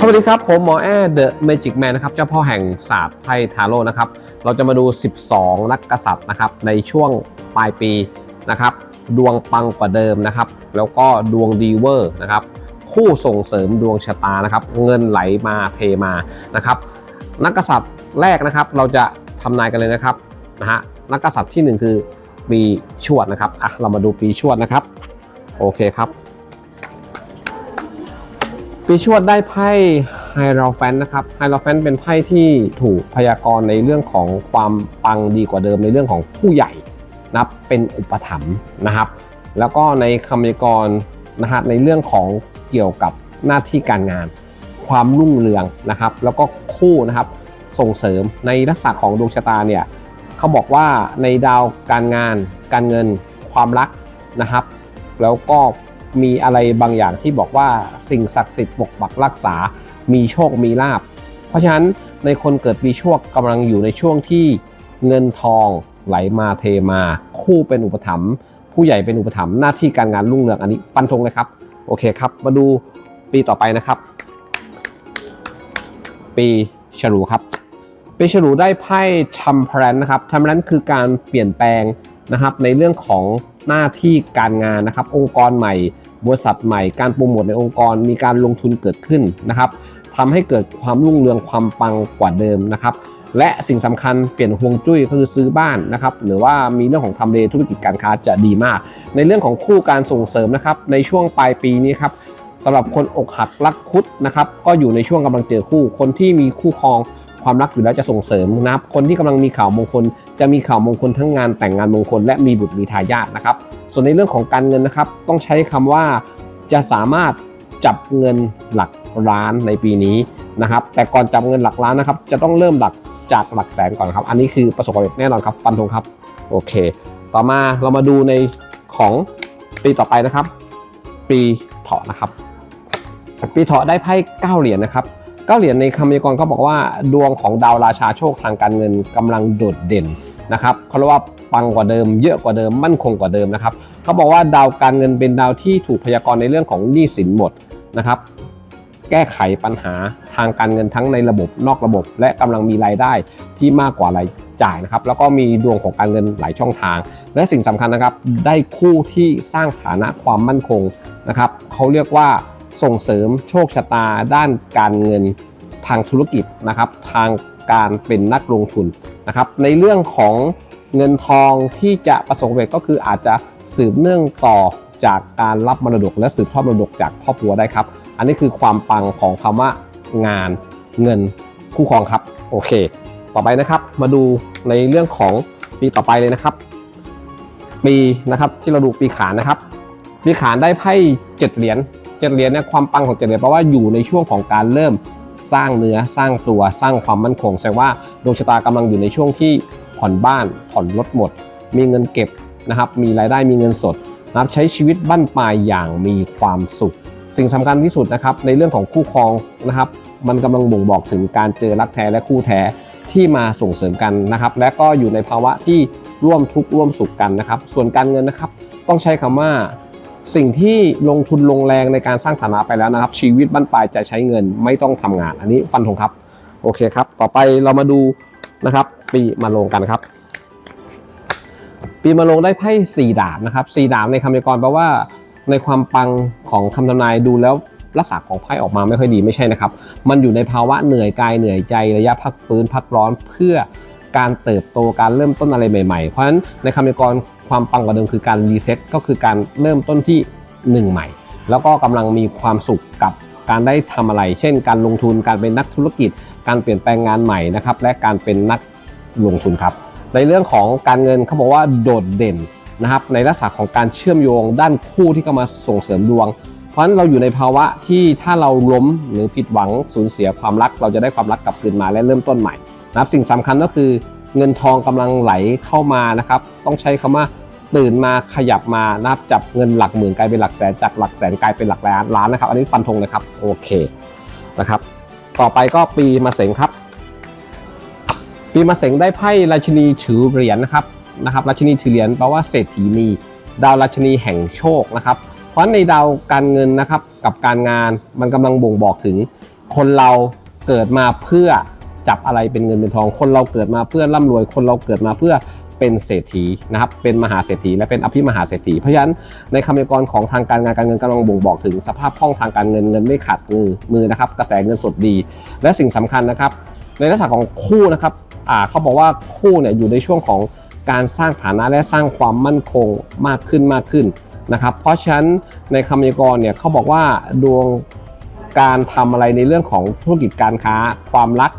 สวัสดีครับ ผมหมอแอร์เดอะเมจิกแมนนะครับ เจ้าพ่อแห่งศาสตร์ไพ่ทาโร่นะครับ เราจะมาดู 12 นักกษัตริย์นะครับ ในช่วงปลายปีนะครับ ดวงปังกว่าเดิมนะครับ แล้วก็ดวงดีเวอร์นะครับ คู่ส่งเสริมดวงชะตานะครับ เงินไหลมาเทมานะครับ นักกษัตริย์แรกนะครับ เราจะทำนายกันเลยนะครับนะฮะนักกษัตริย์ทีหนึ่1 คือปีชวดนะครับอะเรามาดูปีชวดนะครับ โอเคครับ ปีชวดได้ไพ่ไฮโรแฟนนะครับไฮโรแฟนเป็นไพ่ที่ถูกพยากรณ์ในเรื่องของความปังดีกว่าเดิมในเรื่องของผู้ใหญ่นับเป็นอุปถัมภ์นะครับ แล้วก็ในคำพยากรณ์นะฮะในเรื่องของเกี่ยวกับหน้าที่การงาน ความรุ่งเรืองนะครับ แล้วก็คู่นะครับส่งเสริมในลักษณะของดวงชะตาเนี่ยเขาบอกว่าในดาวการงาน การเงิน ความรักนะครับ แล้วก็ มีอะไรบางอย่างที่บอกว่าสิ่งศักดิ์สิทธิ์ปกปักรักษา มีโชคมีลาบ เพราะฉะนั้นในคนเกิดปีชวดกำลังอยู่ในช่วงที่เงินทองไหลมาเทมา คู่เป็นอุปถัมภ์ผู้ใหญ่เป็นอุปถัมภ์หน้าที่การงานรุ่งเรืองอันนี้ฟันธงเลยครับโอเคครับ มาดูปีต่อไปนะครับ ปีฉลูครับ ปีฉลูได้ไพ่ชัมพรนนะครับชัมพรนคือการเปลี่ยนแปลงนะครับในเรื่องของ หน้าที่การงานนะครับ องค์กรใหม่ บริษัทใหม่ การโปรโมทในองค์กร มีการลงทุนเกิดขึ้นนะครับทำให้เกิดความรุ่งเรืองความปังกว่าเดิมนะครับ และสิ่งสำคัญเปลี่ยนฮวงจุ้ยก็คือซื้อบ้านนะครับ หรือว่ามีเรื่องของทำเลธุรกิจการค้าจะดีมาก ในเรื่องของคู่การส่งเสริมนะครับ ในช่วงปลายปีนี้ครับสำหรับคนอกหักรักคุดนะครับ ก็อยู่ในช่วงกำลังเจอคู่ คนที่มีคู่ครอง ความรักอยู่แล้วจะส่งเสริมนะครับ คนที่กำลังมีข่าวมงคล จะมีข่าวมงคลทั้งงานแต่งงานมงคล และมีบุตรมีทายาทนะครับ ส่วนในเรื่องของการเงินนะครับ ต้องใช้คำว่าจะสามารถจับเงินหลักล้านในปีนี้นะครับ แต่ก่อนจับเงินหลักล้านนะครับ จะต้องเริ่มหลักจากหลักแสนก่อนครับ อันนี้คือประสบความสำเร็จแน่นอนครับฟันธงครับ โอเค ต่อมาเรามาดูในของปีต่อไปนะครับ ปีเถาะนะครับ ปีเถาะได้ไพ่เก้าเหรียญนะครับ เก้าเหรียญในคำพยากรณ์เขาบอกว่าดวงของดาวราชาโชคทางการเงินกำลังโดดเด่นนะครับเขาเรียกว่าปังกว่าเดิม เยอะกว่าเดิมมั่นคงกว่าเดิมนะครับเขาบอกว่าดาวการเงินเป็นดาวที่ถูกพยากรณ์ในเรื่องของหนี้สินหมดนะครับแก้ไขปัญหาทางการเงินทั้งในระบบนอกระบบ และกำลังมีรายได้ที่มากกว่ารายจ่ายนะครับแล้วก็มีดวงของการเงินหลายช่องทาง และสิ่งสำคัญนะครับได้คู่ที่สร้างฐานะความมั่นคงนะครับเขาเรียกว่า ส่งเสริมโชคชะตาด้านการเงินทางธุรกิจนะครับ ทางการเป็นนักลงทุนนะครับ ในเรื่องของเงินทองที่จะประสบความสำเร็จก็คืออาจจะสืบเนื่องต่อจากการรับมรดก และสืบทอดมรดกจากครอบครัวได้ครับ อันนี้คือความปังของคำว่างานเงินคู่ครองครับ โอเค ต่อไปนะครับมาดูในเรื่องของปีต่อไปเลยนะครับ ปีนะครับที่เราดูปีขานนะครับ ปีขานได้ไพ่เจ็ดเหรียญ เจ็ดเหรียญเนี่ยความปังของเจ็ดเหรียญแปลว่าอยู่ในช่วงของการเริ่มสร้างเนื้อสร้างตัวสร้างความมั่นคงแสดงว่าดวงชะตากำลังอยู่ในช่วงที่ผ่อนบ้าน ผ่อนรถหมด มีเงินเก็บนะครับมีรายได้มีเงินสดนะครับใช้ชีวิตบั้นปลายอย่างมีความสุข สิ่งสำคัญที่สุดนะครับในเรื่องของคู่ครองนะครับมันกำลังบ่งบอกถึงการเจอรักแท้และคู่แท้ที่มาส่งเสริมกันนะครับ และก็อยู่ในภาวะที่ร่วมทุกข์ร่วมสุขกันนะครับ ส่วนการเงินนะครับ ต้องใช้คำว่า สิ่งที่ลงทุนลงแรงในการสร้างฐานะไปแล้วนะครับ ชีวิตบั้นปลายจะใช้เงินไม่ต้องทำงาน อันนี้ฟันธงครับ โอเคครับ ต่อไปเรามาดูนะครับ ปีมาลงกันครับ ปีมาลงได้ไพ่สี่ดาบนะครับสี่ดาบในคำพยากร์แปลว่า ในความปังของคำทำนายดูแล้วลักษณะของไพ่ออกมาไม่ค่อยดีไม่ใช่นะครับ มันอยู่ในภาวะเหนื่อยกายเหนื่อยใจระยะพักฟื้นพักร้อนเพื่อการเติบโตการเริ่มต้นอะไรใหม่ๆ เพราะฉะนั้นในคำพยากร์ ความปังกว่าเดิมคือการรีเซ็ตก็คือการเริ่มต้นที่หนึ่งใหม่ แล้วก็กำลังมีความสุขกับการได้ทำอะไร เช่น การลงทุนการเป็นนักธุรกิจ การเปลี่ยนแปลงงานใหม่นะครับและการเป็นนักลงทุนครับ ในเรื่องของการเงินเขาบอกว่าโดดเด่นนะครับในลักษณะของการเชื่อมโยงด้านคู่ที่เข้ามาส่งเสริมดวง เพราะฉะนั้นเราอยู่ในภาวะที่ถ้าเราล้มหรือผิดหวังสูญเสียความรัก เราจะได้ความรักกลับคืนมาและเริ่มต้นใหม่นะครับสิ่งสำคัญก็คือเงินทองกำลังไหลเข้ามานะครับ ต้องใช้คำว่า ตื่นมาขยับมานับจับเงินหลักหมื่นกลายเป็นหลักแสนจากหลักแสนกลายเป็นหลักล้านล้านนะครับ อันนี้ฟันธงนะครับโอเคนะครับ ต่อไปก็ปีมาเสงครับ ปีมะเสงได้ไพ่ราชินีถือเหรียญนะครับนะครับราชินีถือเหรียญแปลว่าเศรษฐีนีดาวราชินีแห่งโชคนะครับ เพราะในดาวการเงินนะครับกับการงานมันกำลังบ่งบอกถึง คนเราเกิดมาเพื่อจับอะไรเป็นเงินเป็นทอง คนเราเกิดมาเพื่อร่ำรวย คนเราเกิดมาเพื่อ เป็นเศรษฐีนะครับเป็นมหาเศรษฐีและเป็นอภิมหาเศรษฐีเพราะฉะนั้นในคำพยากรณ์ของทางการงานการเงินกำลังบ่งบอกถึงสภาพคล่องทางการเงินเงินไม่ขาดมือมือนะครับกระแสเงินสดดี และสิ่งสำคัญนะครับ ในลักษณะของคู่นะครับเขาบอกว่าคู่เนี่ยอยู่ในช่วงของการสร้างฐานะและสร้างความมั่นคงมากขึ้นมากขึ้นนะครับ เพราะฉะนั้นในคำพยากรณ์เนี่ยเขาบอกว่าดวงการทำอะไรในเรื่องของธุรกิจการค้า ความรัก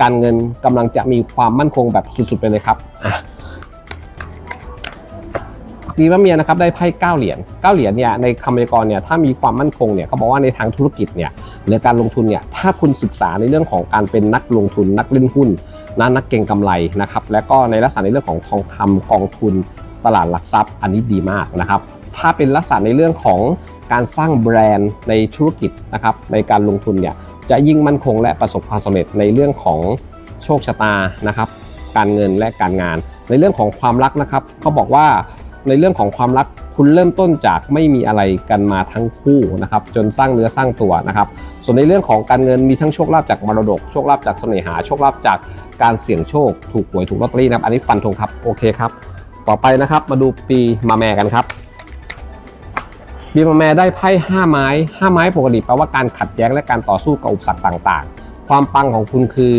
การเงินกำลังจะมีความมั่นคงแบบสุดๆไปเลยครับ อะปีมะเมียนะครับได้ไพ่เก้าเหรียญเก้าเหรียญเนี่ยในคำพยากรณ์เนี่ยถ้ามีความมั่นคงเนี่ยเขาบอกว่าในทางธุรกิจเนี่ยหรือการลงทุนเนี่ยถ้าคุณศึกษาในเรื่องของการเป็นนักลงทุนนักเล่นหุ้นนะนักเก็งกำไรนะครับและก็ในลักษณะในเรื่องของทองคำกองทุนตลาดหลักทรัพย์ อันนี้ดีมากนะครับ ถ้าเป็นลักษณะในเรื่องของการสร้างแบรนด์ในธุรกิจนะครับในการลงทุนเนี่ยจะยิ่งมั่นคงและประสบความสำเร็จในเรื่องของโชคชะตานะครับ การเงินและการงาน ในเรื่องของความรักนะครับเขาบอกว่า ในเรื่องของความรักคุณเริ่มต้นจากไม่มีอะไรกันมาทั้งคู่นะครับจนสร้างเนื้อสร้างตัวนะครับส่วนในเรื่องของการเงินมีทั้งโชคลาภจากมรดกโชคลาภจากเสน่หาโชคลาภจากการเสี่ยงโชค ถูกหวยถูกลอตเตอรี่นะครับอันนี้ฟันธงครับโอเคครับ ต่อไปนะครับมาดูปีมาแม่กันครับปีมาแม่ได้ไพ่ห้าไม้ห้าไม้ปกติแปลว่าการขัดแย้งและการต่อสู้กับอุปสรรคต่าง ๆ ความปังของคุณคือ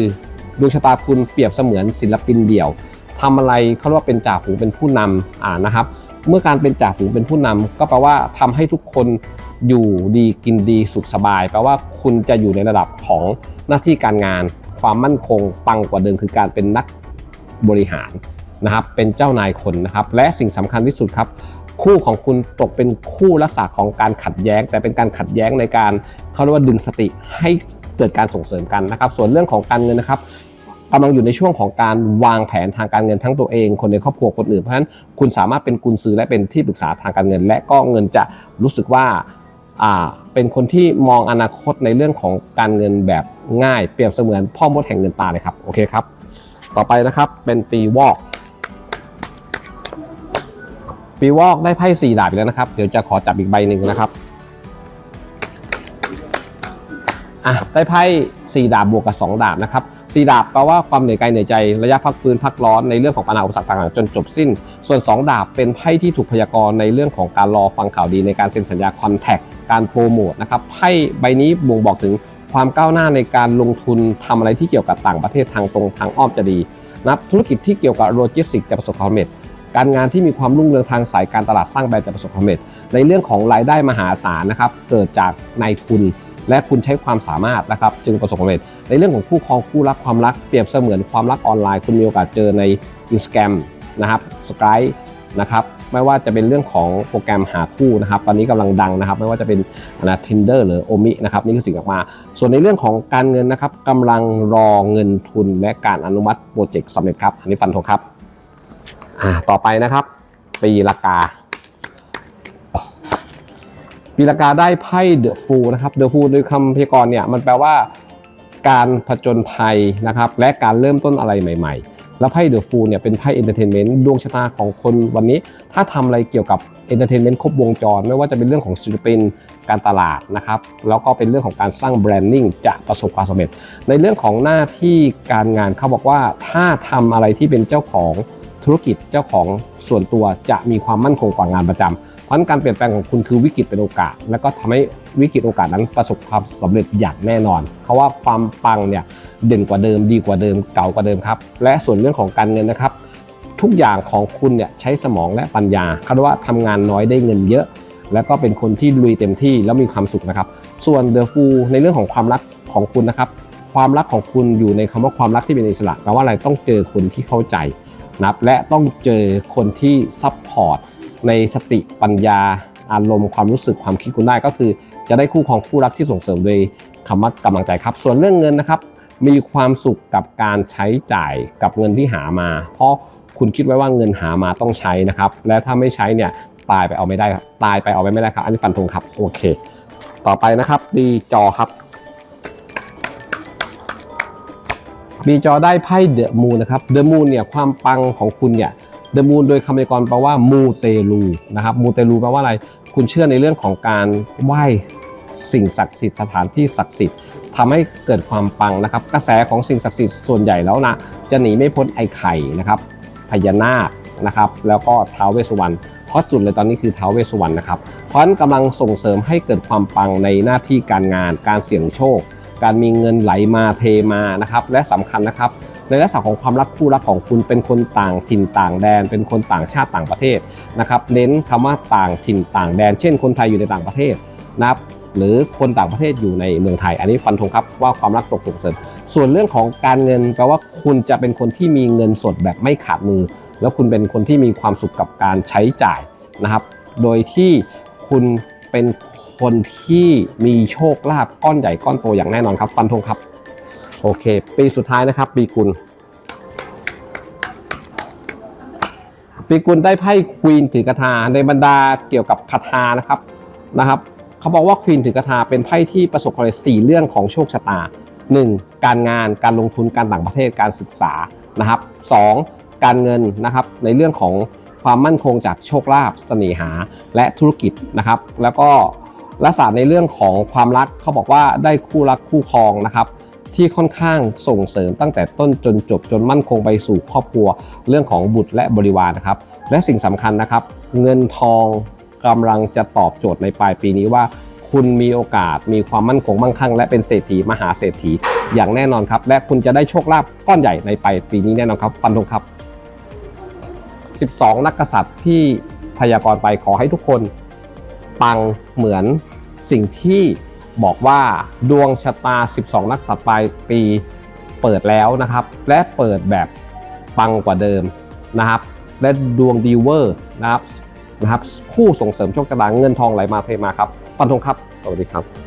ดวงชะตาคุณเปรียบเสมือนศิลปินเดี่ยว ทำอะไรเขาเรียกว่าเป็นจ่าฝูงเป็นผู้นำอ่านะครับ เมื่อการเป็นจ่าฝูงเป็นผู้นำก็แปลว่าทำให้ทุกคนอยู่ดีกินดีสุขสบาย แปลว่าคุณจะอยู่ในระดับของหน้าที่การงาน ความมั่นคงปังกว่าเดิมคือการเป็นนักบริหารนะครับ เป็นเจ้านายคนนะครับ และสิ่งสำคัญที่สุดครับ คู่ของคุณตกเป็นคู่ลักษณะของการขัดแย้ง แต่เป็นการขัดแย้งในการเขาเรียกว่าดึงสติให้เกิดการส่งเสริมกันนะครับ ส่วนเรื่องของการเงินนะครับ กำลังอยู่ในช่วงของการวางแผนทางการเงินทั้งตัวเอง คนในครอบครัวคนอื่นเพราะฉะนั้นคุณสามารถเป็นกุญซือและเป็นที่ปรึกษาทางการเงิน และก็เงินจะรู้สึกว่าเป็นคนที่มองอนาคตในเรื่องของการเงินแบบง่าย เปรียบเสมือนพ่อมดแห่งเงินตาเลยครับโอเคครับ ต่อไปนะครับเป็นปีวอกปีวอกได้ไพ่สี่ดาบอีกแล้วนะครับ เดี๋ยวจะขอจับอีกใบหนึ่งนะครับอะได้ไพ่สี่ดาบบวกกับสองดาบนะครับ สี่ดาบแปลว่าความเหนื่อยกายเหนื่อยใจระยะพักฟื้นพักร้อนในเรื่องของปัญหาอุปสรรคต่างๆจนจบสิ้น ส่วน 2 ดาบเป็นไพ่ที่ถูกพยากรณ์ในเรื่องของการรอฟังข่าวดีในการเซ็นสัญญาคอนแทคการโปรโมทนะครับไพ่ใบนี้บ่งบอกถึงความก้าวหน้าในการลงทุนทำอะไรที่เกี่ยวกับต่างประเทศทางตรงทางอ้อมจะดีนะับธุรกิจที่เกี่ยวกับโลจิสติกส์จะประสบความสำเร็จการงานที่มีความรุ่งเรืองทางสายการตลาดสร้างแบรนด์จะประสบความสำเร็จ ในเรื่องของรายได้มหาศาลนะครับเกิดจากนายทุน และคุณใช้ความสามารถนะครับจึงประสบความสำเร็จ ในเรื่องของคู่ครองคู่รักความรักเปรียบเสมือนความรักออนไลน์ คุณมีโอกาสเจอใน Instagram นะครับสกายนะครับไม่ว่าจะเป็นเรื่องของโปรแกรมหาคู่นะครับ ตอนนี้กำลังดังนะครับ ไม่ว่าจะเป็นนะ Tinder หรือ Omi นะครับนี่คือสิ่งออกมา ส่วนในเรื่องของการเงินนะครับกำลังรอเงินทุนและการอนุมัติโปรเจกต์สำเร็จครับอันนี้ฟันธงครับอ่าต่อไปนะครับ ปีละกา ปีละกาได้ไพ่เดอะฟูนะครับเดอะฟูโดยคำพยากรณ์เนี่ยมันแปลว่าการผจญภัยนะครับและการเริ่มต้นอะไรใหม่ ๆ แล้วไพ่เดอะฟูเนี่ยเป็นไพ่เอนเตอร์เทนเมนต์ดวงชะตาของคนวันนี้ ถ้าทำอะไรเกี่ยวกับเอนเตอร์เทนเมนต์ครบวงจร ไม่ว่าจะเป็นเรื่องของศิลปินการตลาดนะครับแล้วก็เป็นเรื่องของการสร้างแบรนดิ้งจะประสบความสำเร็จ ในเรื่องของหน้าที่การงานเขาบอกว่าถ้าทำอะไรที่เป็นเจ้าของธุรกิจเจ้าของส่วนตัวจะมีความมั่นคงกว่างานประจำ เพราะฉะนั้นการเปลี่ยนแปลงของคุณคือวิกฤตเป็นโอกาส แล้วก็ทำให้วิกฤตโอกาสนั้นประสบความสำเร็จอย่างแน่นอน เพราะว่าความปังเนี่ยเด่นกว่าเดิมดีกว่าเดิมเก่ากว่าเดิมครับ และส่วนเรื่องของการเงินนะครับ ทุกอย่างของคุณเนี่ยใช้สมองและปัญญาคาดว่าทำงานน้อยได้เงินเยอะ แล้วก็เป็นคนที่ลุยเต็มที่แล้วมีความสุขนะครับ ส่วนเดอะฟูในเรื่องของความรักของคุณนะครับความรักของคุณอยู่ในคำว่าความรักที่เป็นอิสระแปลว่าอะไรต้องเจอคนที่เข้าใจนับและต้องเจอคนที่ซัพพอร์ต ในสติปัญญาอารมณ์ความรู้สึกความคิดคุณได้ก็คือ จะได้คู่ครองคู่รักที่ส่งเสริมโดยคำว่ากำลังใจครับ ส่วนเรื่องเงินนะครับ มีความสุขกับการใช้จ่ายกับเงินที่หามา เพราะคุณคิดไว้ว่าเงินหามาต้องใช้นะครับ และถ้าไม่ใช้เนี่ยตายไปเอาไม่ได้ครับตายไปเอาไปไม่ได้ครับ อันนี้ฟันธงครับโอเค ต่อไปนะครับดีจอครับบีจอได้ไพ่เดอะมูนนะครับเดอะมูนเนี่ยความปังของคุณเนี่ย เดอะมูนโดยคำพยากรแปลว่ามูเตลูนะครับมูเตลูแปลว่าอะไร คุณเชื่อในเรื่องของการไหว้สิ่งศักดิ์สิทธิ์สถานที่ศักดิ์สิทธิ์ทำให้เกิดความปังนะครับ กระแสของสิ่งศักดิ์สิทธิ์ส่วนใหญ่แล้วนะจะหนีไม่พ้นไอ้ไข่นะครับพญานาคนะครับแล้วก็ท้าวเวสสุวรรณฮอตสุดเลยตอนนี้คือท้าวเวสสุวรรณนะครับเพราะนั้นกำลังส่งเสริมให้เกิดความปังในหน้าที่การงาน การเสี่ยงโชค การมีเงินไหลมาเทมานะครับและสำคัญนะครับ ในลักษณะของความรักคู่รักของคุณเป็นคนต่างถิ่นต่างแดน เป็นคนต่างชาติต่างประเทศนะครับเน้นคำว่าต่างถิ่นต่างแดน เช่น คนไทยอยู่ในต่างประเทศนะครับหรือคนต่างประเทศอยู่ในเมืองไทย อันนี้ฟันธงครับว่าความรักตกส่งเสริมส่วนเรื่องของการเงินแปลว่าคุณจะเป็นคนที่มีเงินสดแบบไม่ขาดมือ แล้วคุณเป็นคนที่มีความสุขกับการใช้จ่ายนะครับ โดยที่คุณเป็นคนที่มีโชคลาภก้อนใหญ่ก้อนโตอย่างแน่นอนครับ ฟันธงครับ โอเค ปีสุดท้ายนะครับ ปีกุล ปีกุลได้ไพ่ควีนถือกระทาในบรรดาเกี่ยวกับคาถานะครับนะครับเขาบอกว่าควีนถือกระทาเป็นไพ่ที่ประสบความสำเร็จสี่เรื่องของโชคชะตา 1. การงานการลงทุนการต่างประเทศการศึกษานะครับ 2. การเงินนะครับในเรื่องของความมั่นคงจากโชคลาภเสน่หาและธุรกิจนะครับ แล้วก็ลักษณะในเรื่องของความรักเขาบอกว่าได้คู่รักคู่ครองนะครับ ที่ค่อนข้างส่งเสริมตั้งแต่ต้นจนจบจนมั่นคงไปสู่ครอบครัว เรื่องของบุตรและบริวารนะครับ และสิ่งสำคัญนะครับ เงินทองกำลังจะตอบโจทย์ในปลายปีนี้ว่า คุณมีโอกาสมีความมั่นคงมั่งคั่ง และเป็นเศรษฐีมหาเศรษฐี อย่างแน่นอนครับ และคุณจะได้โชคลาภก้อนใหญ่ในปลายปีนี้แน่นอนครับฟันธงครับ 12 นักกษัตริย์ที่พยากรณ์ไปขอให้ทุกคนปังเหมือนสิ่งที่ บอกว่าดวงชะตา 12 นักสัตว์ปลายปีเปิดแล้วนะครับ และเปิดแบบปังกว่าเดิมนะครับ และดวงดีเวอร์นะครับนะครับ คู่ส่งเสริมโชคชะตาเงินทองไหลมาเทมาครับ ปันทงครับ สวัสดีครับ